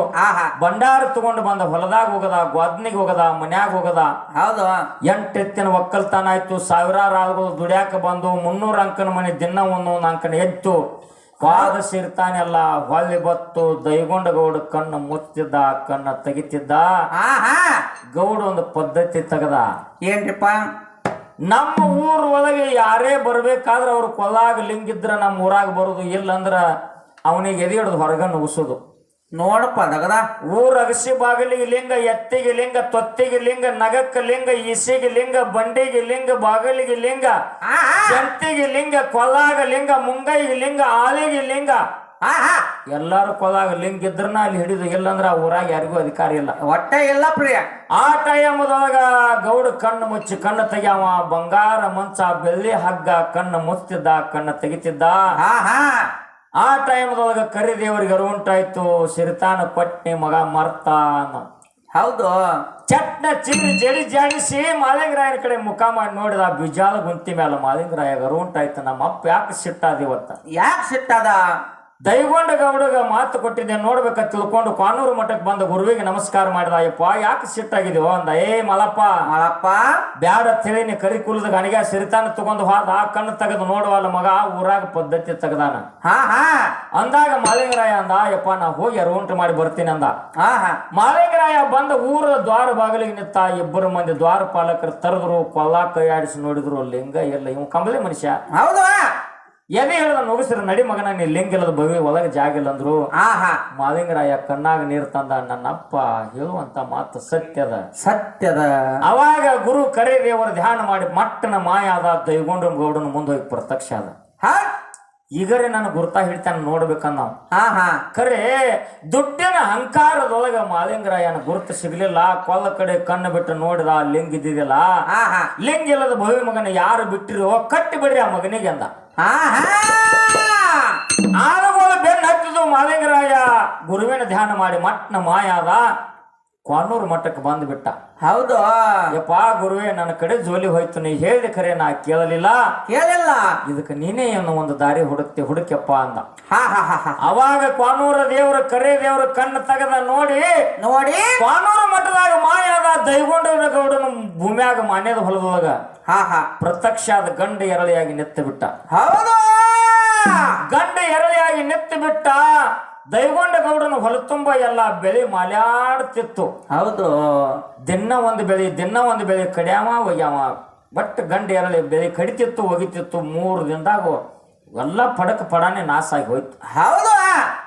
ಭಂಡಾರ ತಗೊಂಡು ಬಂದ ಹೊಲದಾಗ ಹೋಗದ ಗ್ವಾದ್ನಿಗೆ ಹೋಗದ ಮನ್ಯಾಗ ಹೋಗದ. ಹೌದು. ಎಂಟೆತ್ತಿನ ಒಕ್ಕಲ್ತನ ಆಯ್ತು. ಸಾವಿರಾರು ಆಳುಗಳು ದುಡ್ಯಾಕ ಬಂದು ಮುನ್ನೂರು ಅಂಕನ ಮನೆ ದಿನ ಒಂದೊಂದು ಅಂಕನ ಎತ್ತು. ಪಾದ ಸೇರ್ತಾನೆಲ್ಲ ಹೊಳ್ಳಿ ಬತ್ತು ದೈಗೊಂಡ ಗೌಡ ಕಣ್ಣು ಮುತ್ತಿದ್ದ ಕಣ್ಣು ತೆಗಿತಿದ್ದ. ಗೌಡ ಒಂದು ಪದ್ಧತಿ ತೆಗದ. ಏನ್ರಿಪ್ಪ? ನಮ್ಮ ಊರ್ ಒಳಗೆ ಯಾರೇ ಬರ್ಬೇಕಾದ್ರೆ ಅವ್ರು ಕೊಲ್ಲಾಗ ಲಿಂಗಿದ್ರ ನಮ್ಮ ಊರಾಗ ಬರೋದು ಇಲ್ಲಂದ್ರ ಅವನಿಗೆ ಎದೆ ಹಿಡಿದು ಹೊರಗನ್ನು ನುಗ್ಸೋದು ನೋಡಪ್ಪ ನಗದ. ಊರ ಅಗಸಿ ಬಾಗಿಲಿಗೆ ಲಿಂಗ ಎತ್ತಿಗೆ ಲಿಂಗ ತೊತ್ತಿಗೆ ಲಿಂಗ ನಗಕ್ಕ ಲಿಂಗ ಇಸಿಗೆ ಲಿಂಗ ಬಂಡಿಗೆ ಲಿಂಗ ಬಾಗಿಲಿಗೆ ಲಿಂಗ ಜಂತಿಗೆ ಲಿಂಗ ಕೊಲ್ಲಾಗ ಲಿಂಗ ಮುಂಗೈಗೆ ಲಿಂಗ ಆಲಿಗೆ ಲಿಂಗ. ಹಾ ಹಾ ಎಲ್ಲಾರು ಕೊಲಾಗ ಲಿಂಗ ಇದ್ರನ ಅಲ್ಲಿ ಹಿಡಿದು ಇಲ್ಲಂದ್ರ ಆ ಊರಾಗ ಯಾರಿಗೂ ಅಧಿಕಾರ ಇಲ್ಲ. ಹೊಟ್ಟೆ ಇಲ್ಲ ಪ್ರಿಯ. ಆ ಟೈಮದೊಳಗ ಗೌಡ ಕಣ್ಣು ಮುಚ್ಚಿ ಕಣ್ಣು ತೆಗ್ಯಾವ ಬಂಗಾರ ಮಂಚ ಬೆಳ್ಳಿ ಹಗ್ಗ ಕಣ್ಣು ಮುಚ್ತಿದ್ದ ಕಣ್ಣು ತೆಗಿತಿದ್ದ. ಹಾ ಹಾ ಆ ಟೈಮ್ದೊಳಗೆ ಕರಿದೇವರಿಗೆ ಅರುವುಂಟಾಯ್ತು ಸಿರಿತಾನ ಪಟ್ನಿ ಮಗ ಮರ್ತ ಅನ್ನೋ ಹೌದು. ಚಟ್ನ ಚಿರಿ ಜಡಿ ಜಾಡಿಸಿ ಮಾಲಿಂಗರಾಯನ ಕಡೆ ಮುಖ ಮಾಡಿ ನೋಡಿದ ಬಿಜಾಲ ಗುಂತಿ ಮೇಲೆ ಮಾಲಿಂಗರಾಯ ಅರುವುಂಟಾಯ್ತು ನಮ್ಮ ಅಪ್ಪ ಯಾಕೆ ಸಿಟ್ಟಾದ ಇವತ್ತ? ಯಾಕೆ ಸಿಟ್ಟದ? ದೈಗೊಂಡ ಗೌಡಗ ಮಾತು ಕೊಟ್ಟಿದ್ದೆ ನೋಡ್ಬೇಕ ತಿಳ್ಕೊಂಡು ಕಾನೂರು ಮಠಕ್ಕೆ ಬಂದ ಗುರುವಿಗೆ ನಮಸ್ಕಾರ ಮಾಡಿದ ಅಯ್ಯಪ್ಪ ಯಾಕೆ ಸಿಟ್ಟಾಗಿದೆಯೋ ಅಂದ ಏ ಮಲಪ್ಪ ಮಲಪ್ಪ ಬ್ಯಾಡ ತಿಳಿ ಕರಿ ಕುಲದ ಗಣಿಗ ಸಿರಿತಾನ ತಗೊಂಡು ಹೋದ ಆ ಕಣ್ಣು ತೆಗೆದು ನೋಡುವಲ್ಲ ಮಗ ಊರಾಗ ಪದ್ಧತಿ ತೆಗ್ದಾನ. ಹಾ ಹಾ. ಅಂದಾಗ ಮಾಲಿಂಗರಾಯ ಅಂದ ಅಯ್ಯಪ್ಪ ನಾ ಹೋಗಿ ಅರುಂಟು ಮಾಡಿ ಬರ್ತೀನಿ ಅಂದ. ಹಾ ಹಾ. ಮಾಲಿಂಗರಾಯ ಬಂದ ಊರ ದ್ವಾರ ಬಾಗಿಲಿಗೆ ನಿಂತ ಇಬ್ಬರು ಮಂದಿ ದ್ವಾರ ಪಾಲಕರು ತರದ್ರು ಕೊಲ್ಲ ಕೈ ಆಡಿಸಿ ನೋಡಿದ್ರು ಲಿಂಗ ಎಲ್ಲ ಇವ್ ಕಂಬಲಿ ಮನುಷ್ಯ. ಹೌದು. ಎದೆ ಹೇಳಿದ ನುಗ್ಸಿರ ನಡಿ ಮಗನ ನೀ ಲಿಂಗ ಇಲ್ಲದ ಬವಿ ಒಳಗೆ ಜಾಗ ಇಲ್ಲ ಅಂದ್ರು ಆಹಾ. ಮಾಲಿಂಗರಾಯ ಕಣ್ಣಾಗ ನೀರು ತಂದ ನನ್ನಪ್ಪ ಹೇಳುವಂತ ಮಾತು ಸತ್ಯದ. ಸತ್ಯದ. ಅವಾಗ ಗುರು ಕರೆ ದೇವರ ಧ್ಯಾನ ಮಾಡಿ ಮಟ್ಟನ ಮಾಯಾದ ದೈಗೊಂಡು ಗೌಡನ ಮುಂದೆ ಹೋಗಿ ಪ್ರತ್ಯಕ್ಷ ಅದ ಹಾ ಈಗರೇ ನಾನು ಗುರ್ತಾ ಹಿಡ್ತಾನೆ ನೋಡ್ಬೇಕನ್ನ. ನಾವು ಹಾ ಹಾ. ಖರೆ ದುಡ್ಡಿನ ಅಹಂಕಾರದೊಳಗ ಮಾಲಿಂಗರಾಯನ ಗುರುತು ಸಿಗ್ಲಿಲ್ಲ ಕೊಲ್ಲ ಕಡೆ ಕಣ್ಣು ಬಿಟ್ಟು ನೋಡಿದ ಲಿಂಗ ಇದ್ದಿದ್ದಿಲ್ಲ. ಲಿಂಗ ಇಲ್ಲದ ಭವಿ ಮಗನ ಯಾರು ಬಿಟ್ಟಿರೋ ಕಟ್ಟಿ ಬಿಡ್ರಿ ಆ ಮಗನಿಗೆ ಅಂದ. ಆಳುಗಳು ಬೆನ್ನು ಹತ್ತಿದು ಮಾಲಿಂಗರಾಯ ಗುರುವಿನ ಧ್ಯಾನ ಮಾಡಿ ಮಟ್ನ ಮಾಯಾದ. ಕ್ವಾನೂರು ಮಠಕ್ಕೆ ಬಂದು ಬಿಟ್ಟ. ಹೌದು. ಯಪ್ಪ ಗುರುವೇ ನನ್ನ ಕಡೆ ಜೋಲಿ ಹೋಯ್ತು ನೀ ಹೇಳಿ ಖರೆ ನಾ ಕೇಳಲಿಲ್ಲ. ಕೇಳಿಲ್ಲ. ಇದಕ್ಕೆ ನೀನೇ ಏನು ಒಂದು ದಾರಿ ಹುಡುಕ್ತಿ ಹುಡುಕ್ಯಪ್ಪ ಅಂದ. ಹಾ ಹಾ ಹಾ ಹಾ. ಅವಾಗ ಕ್ವಾನೂರ ದೇವರ ಕರೆ ದೇವರ ಕಣ್ಣು ತೆಗೆದ ನೋಡಿ ನೋಡಿ. ಕ್ವಾನೂರ ಮಠದಾಗ ಮಾಯಾದ ದೈಗೊಂಡ ಗೌಡನ ಭೂಮ್ಯಾಗ ಮಾನ್ಯದ ಹೊಲದೊಳಗ ಹಾ ಹಾ. ಪ್ರತ್ಯಕ್ಷ ಆದ ಗಂಡ ಎರಳಿಯಾಗಿ ನೆತ್ತು ಬಿಟ್ಟ. ಹೌದು. ಗಂಡ ಎರಳಿಯಾಗಿ ನೆತ್ತು ಬಿಟ್ಟ. ದೈಗೊಂಡ ಗೌಡನ ಹೊಲ ತುಂಬ ಎಲ್ಲ ಬೆಳೆ ಮಾಲ್ಯಾಡ್ತಿತ್ತು. ಹೌದು. ದಿನ ಒಂದು ಬೆಳೆ ದಿನ ಒಂದು ಬೆಳೆ ಕಡ್ಯಾವ ಒಯ್ಯಾವ. ಬಟ್ ಗಂಡ ಎರಳಿ ಬೆಳೆ ಕಡಿತಿತ್ತು ಒಗಿತಿತ್ತು ಮೂರು ದಿನದಾಗ ಎಲ್ಲ ಪಡಕ್ ಪಡಾನೆ ನಾಶ ಆಗಿ ಹೋಯ್ತು. ಹೌದು.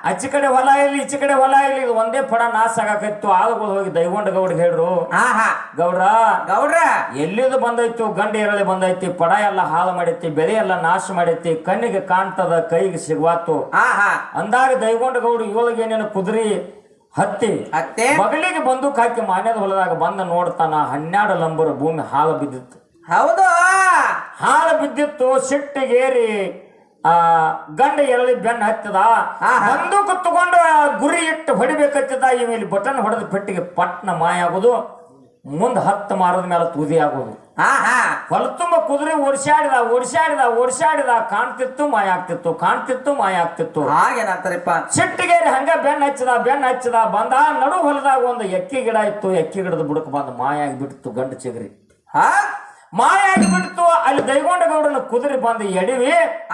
ಆಚೆ ಕಡೆ ಹೊಲ ಇಲ್ಲಿ ಈಚೆ ಕಡೆ ಹೊಲ ಇಲ್ಲಿ ಇದು ಒಂದೇ ಪಡ ನಾಶ ಆಗಾಕತ್ತು ಆಳುಗಳು ಹೋಗಿ ದೈಗೊಂಡ ಗೌಡ ಹೇಳ್ರು. ಹಾ ಹಾ ಗೌಡ್ರ ಗೌಡ್ರ. ಎಲ್ಲಿದು ಬಂದೈತು? ಗಂಡ ಎರಳಿ ಬಂದೈತಿ ಪಡ ಎಲ್ಲ ಹಾಳು ಮಾಡೈತಿ ಬೆಳೆ ಎಲ್ಲ ನಾಶ ಮಾಡೈತಿ ಕಣ್ಣಿಗೆ ಕಾಣ್ತದ ಕೈಗೆ ಸಿಗುವಾತು. ಹಾ ಹಾ ಅಂದಾಗ ದೈಗೊಂಡ ಗೌಡ ಇವಳಿಗೆ ಏನೇನು ಕುದುರಿ ಹತ್ತಿ. ಅತ್ತೆ ಮಗಳಿಗೆ ಬಂದೂಕ್ ಹಾಕಿ ಮಾನ್ಯದ ಹೊಲದಾಗ ಬಂದ ನೋಡ್ತಾನ ಹನ್ನೆರಡು ಲಂಬರ ಭೂಮಿ ಹಾಲು ಬಿದ್ದಿತ್ತು. ಹೌದು. ಹಾಲು ಬಿದ್ದಿತ್ತು ಸಿಟ್ಟಿಗೇರಿ. ಆ ಗಂಡ ಎರಳಿ ಬೆನ್ನ ಹತ್ತದ. ಬಂದೂಕು ತಗೊಂಡು ಗುರಿ ಇಟ್ಟು ಹೊಡಿಬೇಕತ್ತದ ಇವ ಇಲ್ಲಿ ಬಟನ್ ಹೊಡೆದ ಪೆಟ್ಟಿಗೆ ಪಟ್ನ ಮಾಯ ಆಗೋದು ಮುಂದೆ ಹತ್ತು ಮಾರದ ಮೇಲೆ ತೂದಿ ಆಗೋದು. ಹೊಲ ತುಂಬ ಕುದುರೆ ಓಡಿಸಾಡಿದ ಓಡಿಸಾಡಿದ ಓಡಿಸಾಡಿದ ಕಾಣ್ತಿತ್ತು ಮಾಯ ಆಗ್ತಿತ್ತು ಕಾಣ್ತಿತ್ತು ಮಾಯ ಆಗ್ತಿತ್ತು ಹಾಗೇನಾಗ್ತಾರಪ್ಪ ಸಿಟ್ಟಿಗೇರಿ ಹಂಗ ಬೆನ್ನ ಹಚ್ಚದ ಬೆನ್ನ ಹಚ್ಚದ ಬಂದ ನಡು ಹೊಲದಾಗ ಒಂದು ಎಕ್ಕಿ ಗಿಡ ಇತ್ತು ಎಕ್ಕಿ ಗಿಡದ ಬುಡಕ್ ಬಂದು ಮಾಯ ಆಗಿಬಿಡ್ತು ಗಂಡು ಚಿಗರಿ. ಹಾ? ಮಾಯ ಆಗಿಬಿಡ್ತು ಅಲ್ಲಿ ದೈಗೊಂಡ ಗೌಡನ ಕುದುರೆ ಬಂದು ಎಡವಿ.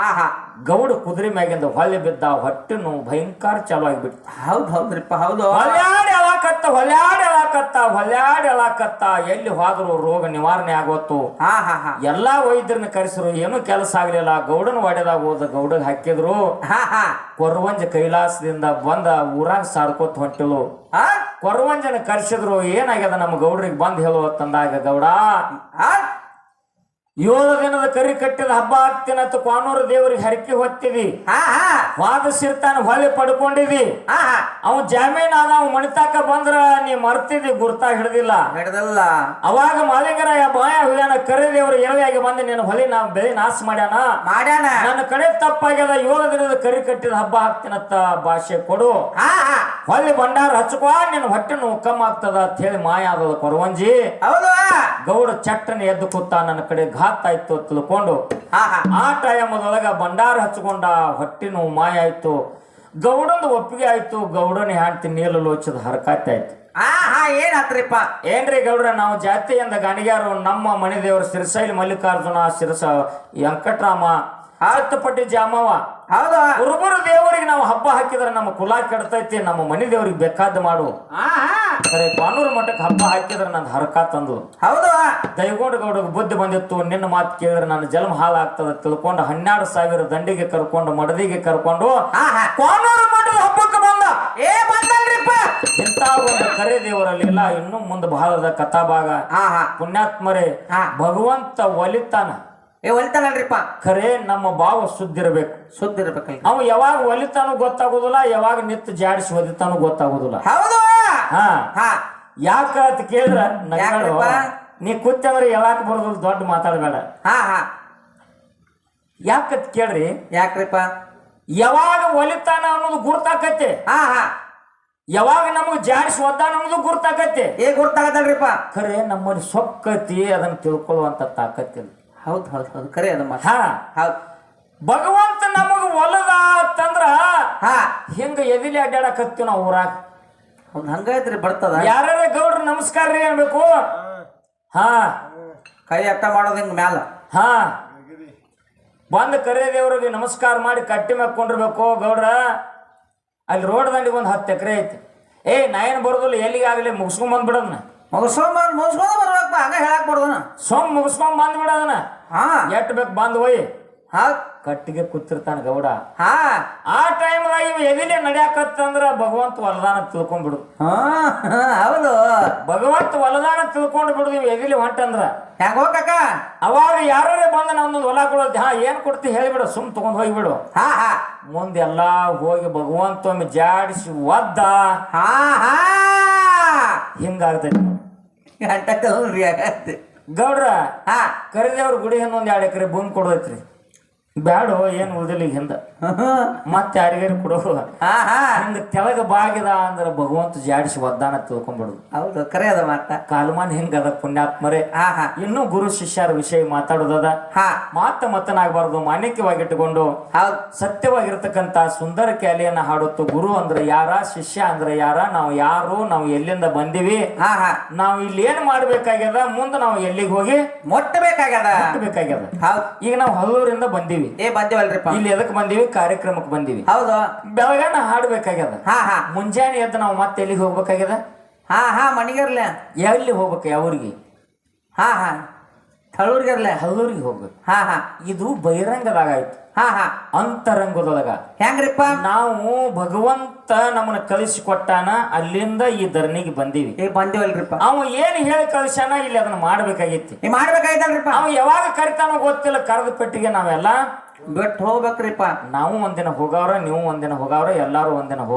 ಆಹಾ. ಗೌಡ ಕುದುರೆ ಮ್ಯಾಗಿಂದ ಹೊಲೆ ಬಿದ್ದ ಹೊಟ್ಟೆ ನೋವು ಭಯಂಕರ ಚಾಲು ಆಗಿಬಿಟ್ಟು ಹೌದು ಹೌದ್ರಿಪ್ಪ ಹೌದು. ಹೊಲ್ಯಾಡಿ ಅಳಾಕತ್ತ ಹೊಲ್ಯಾಡಿ ಅಳಾಕತ್ತ ಹೊಲ್ಯಾಡಿ ಅಳಾಕತ್ತ. ಎಲ್ಲಿ ಹೋದ್ರು ರೋಗ ನಿವಾರಣೆ ಆಗೋತ್ತು. ಆಹಾ ಹಾ ಹಾ ಎಲ್ಲಾ ವೈದ್ಯರನ್ನ ಕರೆಸಿರು ಏನು ಕೆಲಸ ಆಗ್ಲಿಲ್ಲ. ಗೌಡನ ಒಡೆದಾಗ ಹೋದ ಗೌಡಗ್ ಹಾಕಿದ್ರು. ಹಾ ಹಾ ಕೊರವಂಜ ಕೈಲಾಸದಿಂದ ಬಂದ ಊರಾಗ ಸಾಡ್ಕೋತ ಹೊಂಟಿಲು. ಆ? ಕೊರವಂಜನ ಕರ್ಸಿದ್ರು ಏನಾಗ್ಯದ ನಮ್ಮ ಗೌಡ್ರಿಗೆ ಬಂದ್ ಹೇಳುವ ತಂದಾಗ ಗೌಡ ಹಾ ಏಳು ದಿನದ ಕರಿ ಕಟ್ಟಿದ ಹಬ್ಬ ಆಗ್ತೀನತ್ತು ಕಾನೂರು ದೇವರಿಗೆ ಹರಕೆ ಹೊತ್ತಿದಿ. ವಾದಿಸಿರ್ತಾನೆ ಹೊಳೆ ಪಡ್ಕೊಂಡಿವಿ ಪಡ್ಕೊಂಡಿದಿ ಅವ್ ಜಾಮೀನ್ ಆದ ಅವ್ ಮಣಿತಾಕ ಬಂದ್ರ ನೀ ಮರ್ತಿದಿ ಗುರ್ತಾ ಹಿಡ್ದಿಲ್ಲ. ಹಿಡ್ದಲ್ಲ. ಅವಾಗ ಮಾಲಿಂಗರಾಯ ಬಾಯ ಹುಯ್ಯಾನ ಕರಿ ದೇವರು ಎಳೆಯಾಗಿ ಬಂದು ನೀನು ಹೊಲಿ ನಾ ಬೆಳೆ ನಾಶ ಮಾಡ್ಯಾನ? ಮಾಡ್ಯಾನ. ನನ್ನ ಕಡೆ ತಪ್ಪಾಗ್ಯದ ಏಳು ದಿನದ ಕರಿ ಕಟ್ಟಿದ ಹಬ್ಬ ಹಾಕ್ತೀನತ್ತ ಭಾಷೆ ಕೊಡು. ಹಾ ಹಾ. ಹೊಳ್ಳಿ ಭಂಡಾರ ಹಚ್ಕೋ ನಿನ್ನ ಹೊಟ್ಟೆ ನೋವು ಕಮ್ಮ ಆಗ್ತದ ಅಂತ ಹೇಳಿ ಮಾಯ ಆದದ ಕೊರವಂಜಿ. ಹೌದು. ಗೌಡ ಚಟ್ಟನ ಎದ್ದು ಕೂತ ನನ್ನ ಕಡೆ ಘಾತ್ ಇತ್ತು ತಿಳ್ಕೊಂಡು ಆ ಟೈಮದೊಳಗ ಭಂಡಾರ ಹಚ್ಕೊಂಡ ಹೊಟ್ಟೆ ನೋವು ಮಾಯ ಆಯ್ತು. ಗೌಡಂದು ಒಪ್ಪಿಗೆ ಆಯ್ತು. ಗೌಡನ ಹೆಂಡತಿ ನೀಲು ಲೋಚದ ಹರಕಾತಿ ಆಯ್ತು. ಹಾ ಏನ್ ಏನಾತ್ರಿಪ್ಪ ಏನ್ರಿ ಗೌಡ್ರ ನಾವು ಜಾತಿಯಿಂದ ಗಣಿಗಾರು ನಮ್ಮ ಮಣಿದೇವರು ಸಿರಸೈಲ್ ಸಿರಸೈಲಿ ಮಲ್ಲಿಕಾರ್ಜುನ ಸಿರಸ ವೆಂಕಟರಾಮ ಹತ್ತಪಟ್ಟಿ ಜಾಮವ ಹೌದು. ದೇವರಿಗೆ ನಾವು ಹಬ್ಬ ಹಾಕಿದ್ರೆ ನಮ್ಮ ಕುಲ ಕೆಡ್ತೈತಿ ನಮ್ಮ ಮನಿ ದೇವರಿಗೆ ಬೇಕಾದ ಮಾಡು ಹಾ ಬಾನೂರು ಮಠಕ್ಕೆ ಹಬ್ಬ ಹಾಕಿದ್ರೆ ನನ್ನ ಹರಕ ತಂದು. ಹೌದು. ದೈಗೋಡ ಗೌಡಗೆ ಬುದ್ಧಿ ಬಂದಿತ್ತು ನಿನ್ನ ಮಾತು ಕೇಳಿದ್ರೆ ನನ್ನ ಜನ್ಮ ಹಾಳಾಗ್ತದ ತಿಳ್ಕೊಂಡು ಹನ್ನೆರಡು ಸಾವಿರ ದಂಡಿಗೆ ಕರ್ಕೊಂಡು ಮಡದಿಗೆ ಕರ್ಕೊಂಡು ಬಾನೂರು ಮಠದ ಹಬ್ಬಕ್ಕೆ ಬಂದ. ಏ ಬಂದಲ್ರಿಪ್ಪ. ಇಂಥ ಒಂದು ಕರೆ ದೇವರಲ್ಲಿ ಇಲ್ಲ ಇನ್ನು ಮುಂದೆ ಬಹಳದ ಕಥಾಭಾಗ. ಪುಣ್ಯಾತ್ಮರೇ. ಭಗವಂತ ಒಲಿತಾನ. ಏ ಹೊಲಿತಾನಲ್ರಿಪ್ಪ ಖರೆ ನಮ್ಮ ಭಾವ ಶುದ್ಧಿರಬೇಕು. ಶುದ್ಧಿರ್ಬೇಕಲ್ಲ ಅವ್ ಅವ ಯಾವಾಗ ಒಲಿತಾನು ಗೊತ್ತಾಗೋದಿಲ್ಲ ಯಾವಾಗ ನಿತ್ತು ಜಾಡಿಸಿ ಒಲಿತಾನು ಗೊತ್ತಾಗೋದಿಲ್ಲ. ಹೌದು. ಹಾ. ಹಾ. ಯಾಕ ಅಂತ ಕೇಳಿದ್ರ ನಗಾಡು ಯಾಕ್ರಿಪ್ಪ? ನೀ ಕೂತಂದ್ರೆ ಹೇಳಾಕ ಬರೋದಿಲ್ಲ ದೊಡ್ಡ ಮಾತಾಡಬೇಡ. ಹಾ ಹಾ. ಯಾಕತ್ ಕೇಳ್ರಿ ಯಾಕ್ರಿಪ್ಪ? ಯಾವಾಗ ಒಲಿತಾನ ಅನ್ನೋದು ಗುರ್ತಾಕತ್ತೆ. ಹಾ ಹಾ. ಯಾವಾಗ ನಮಗ್ ಜಾಡಿಸಿ ಒದ್ದಾನ ಅನ್ನೋದು ಗುರ್ತಾಕತ್ತೆ. ಏ ಗೊತ್ತಾಗತ್ತಲ್ರಿಪ್ಪ ಖರೆ ನಮ್ಮಲ್ಲಿ ಸೊಕ್ಕತಿ ಅದನ್ನ ತಿಳ್ಕೊಳ್ಳುವಂತ ತಾಕತ್ತಿಲ್ಲ ಹೌದು ಹೌದು ಹೌದು. ಕರೆ ಅದು ಮಾತು. ಹಾ. ಹೌದು. ಭಗವಂತ ನಮಗ ಒಲದ ಅಂತಂದ್ರ ಹಾ. ಹಿಂಗ ಎದಿಲಿ ಅಡ್ಡಾಡಕತ್ತೀವಿ ನಾವು ಊರಾಗ. ಹೌದ್ ಹಂಗಾಯ್ತ್ರಿ ಬರ್ತದ? ಯಾರ ಗೌಡ್ರ ನಮಸ್ಕಾರ ರೀ ಅನ್ಬೇಕು? ಹಾ. ಕೈ ಅಟ್ಟ ಮಾಡೋದ್ ಹಿಂಗ ಮ್ಯಾಲ. ಹಾ. ಬಂದು ಕರೆ ದೇವ್ರಿಗೆ ನಮಸ್ಕಾರ ಮಾಡಿ ಕಟ್ಟಿ ಮ್ಯಾಕೊಂಡಿರ್ಬೇಕು ಗೌಡ್ರ. ಅಲ್ಲಿ ರೋಡ್ ದಂಡಿಗೆ ಒಂದು ಹತ್ತು ಎಕರೆ ಐತಿ. ಏ ನಾ ಏನು ಎಲ್ಲಿಗೆ ಆಗಲಿ? ಮುಗಿಸ್ಕೊಂಡ್ ಬಂದ್ಬಿಡೋದನ್ನ ಮುಗಿಸ್ಕೊಂಡ್ ಮುಗಿಸ್ಕೊಂಡ್ ಬರ್ಬೇಕಪ್ಪ ಹಂಗ ಹೇಳಕ್ ಬರ್ದನ ಸೊಮ್ ಮುಗಿಸ್ಕೊಂಡ್ ಬಂದ್ಬಿಡೋದನ್ನ ಹಾ. ಎಟ್ ಬೇಕು ಬಂದ್ ಹೋಯ್. ಹಾ. ಕಟ್ಟಿಗೆ ಕೂತಿರ್ತಾನ ಗೌಡ. ಹಾ. ಆ ಟೈಮ್ದಾಗ ಇವ್ ಎದಿಲೆ ನಡ್ಯಾಕತ್ತಂದ್ರ ಭಗವಂತ ವರದಾನ ತಿಳ್ಕೊಂಡ್ಬಿಡು. ಹಾ ಹಾ, ಹೌದು. ಭಗವಂತ ವರದಾನ ತಿಳ್ಕೊಂಡು ಬಿಡುದು ಇವ್ ಎದಿಲೆ ಹೊಂಟಂದ್ರ. ಹೆಂಗ ಹೋಗಕ್ಕ ಅವಾಗ ಯಾರೇ ಬಂದ ನಮ್ದೊಂದು ಹೊಲ ಕೊಡೋದು. ಹಾ ಏನ್ ಕೊಡ್ತಿ ಹೇಳಿಬಿಡು ಸುಮ್ ತಗೊಂಡ್ ಹೋಗ್ಬಿಡು ಹಾ ಹಾ. ಮುಂದೆ ಎಲ್ಲಾ ಹೋಗಿ ಭಗವಂತ ಒಮ್ಮೆ ಜಾಡಿಸಿ ಒದ್ದ. ಹಾ ಹಾ. ಹಿಂಗಾಗ್ತೈತಿ. ಗಂಟ ಕಲ್ರಿ ಆಗತ್ತೆ ಗೌಡ್ರ ಹಾ. ಕರಿದೇವ್ರ ಗುಡಿ ಒಂದ್ ಎರಡು ಎಕರೆ ಭೂಮಿ ಕೊಡೋದೈತ್ರಿ. ಬ್ಯಾಡು ಏನ್ ಓದಿಲ್ಲ ಈಗ ಹಿಂದ. [LAUGHS] ಮತ್ತೆ ಯಾರಿಗಾರು ಕೊಡೋ ಹಿಂಗ ತೆಳಗ ಬಾಗಿದ ಅಂದ್ರ ಭಗವಂತ ಜಾಡಿಸಿ ಒದ್ದಾನ ತಿಳ್ಕೊಂಡ್ಬಿಡುದು ಹೌದು ಕರೆ ಅದ ಮಾತ. ಕಾಲಮಾನ್ ಹಿಂಗದ ಪುಣ್ಯಾತ್ಮರೇ. ಇನ್ನೂ ಗುರು ಶಿಷ್ಯರ ವಿಷಯ ಮಾತಾಡೋದದ. ಹಾ. ಮಾತ ಮತನಾಗಬಾರ್ದು ಮಾನ್ಯಕವಾಗಿಟ್ಟುಕೊಂಡು ಸತ್ಯವಾಗಿರ್ತಕ್ಕಂತ ಸುಂದರ ಕ್ಯಾಲಿಯನ್ನ ಹಾಡುತ್ತು ಗುರು ಅಂದ್ರೆ ಯಾರ ಶಿಷ್ಯ ಅಂದ್ರೆ ಯಾರ ನಾವು ಯಾರು ನಾವು ಎಲ್ಲಿಂದ ಬಂದಿವಿ? ನಾವು ಇಲ್ಲಿ ಏನ್ ಮಾಡ್ಬೇಕಾಗ್ಯದ? ಮುಂದೆ ನಾವು ಎಲ್ಲಿಗೆ ಹೋಗಿ? ಮುಟ್ಟಬೇಕಾಗ್ಯದ ಮುಟ್ಬೇಕಾಗ್ಯದ. ಹೌದು. ಈಗ ನಾವು ಹಲೂರಿಂದ ಬಂದೀವಿ. ಏ ಬಂದಿವಲ್ರಿಪ್ಪ. ಇಲ್ಲಿ ಎದಕ್ ಬಂದೀವಿ? ಕಾರ್ಯಕ್ರಮಕ್ಕೆ ಬಂದೀವಿ. ಹೌದು. ಬೆಳಗಾನ ಹಾಡ್ಬೇಕಾಗ್ಯದ? ಹಾ ಹಾ. ಮುಂಜಾನೆ ಎದ್ದು ನಾವು ಮತ್ತೆ ಎಲ್ಲಿಗೆ ಹೋಗ್ಬೇಕಾಗ್ಯದ? ಹಾ ಹಾ ಮಣಿಗರ್ಲೆ. ಎಲ್ಲಿ ಹೋಗ್ಬೇಕು ಯಾವ್ರಿಗೆ ಹಾ ಹಾ. ಥಳೂರ್ಗಿರ್ಲೆ ಹಲ್ಲೂರಿಗೆ ಹೋಗ್ಬೇಕು. ಹಾ ಹಾ. ಇದು ಬಹಿರಂಗದಾಗ ಆಯ್ತು. ಹಾ ಹಾ. ಅಂತರಂಗದೊಳಗ. ಹೆಂಗ್ರಿಪ್ಪ? ನಾವು ಭಗವಂತ ನಮ್ಮನ್ನ ಕಳಿಸಿಕೊಟ್ಟಾನ ಅಲ್ಲಿಂದ ಈ ಧರಣಿಗೆ ಬಂದೀವಿ. ಏ ಬಂದಿವಲ್ರಿಪ್ಪ. ಅವ ಏನ್ ಹೇಳಿ ಕಳಿಸ್ಯಾನ ಇಲ್ಲಿ ಅದನ್ನ ಮಾಡ್ಬೇಕಾಗಿತ್ತು ಏ ಮಾಡ್ಬೇಕಾಯ್ತಲ್ರಿಪ್ಪ. ಅವ ಯಾವಾಗ ಕರಿತಾನೋ ಗೊತ್ತಿಲ್ಲ ಕರೆದ ಪೆಟ್ಟಿಗೆ ನಾವೆಲ್ಲ. ಬಿಟ್ಟು ಹೋಗ್ಬೇಕ್ರಿಪ್ಪ. ನಾವು ಒಂದಿನ ಹೋಗವ್ರ ನೀವು ಒಂದಿನ ಹೋಗವ್ರ ಎಲ್ಲಾರು ಒಂದಿನ ಹೋಗ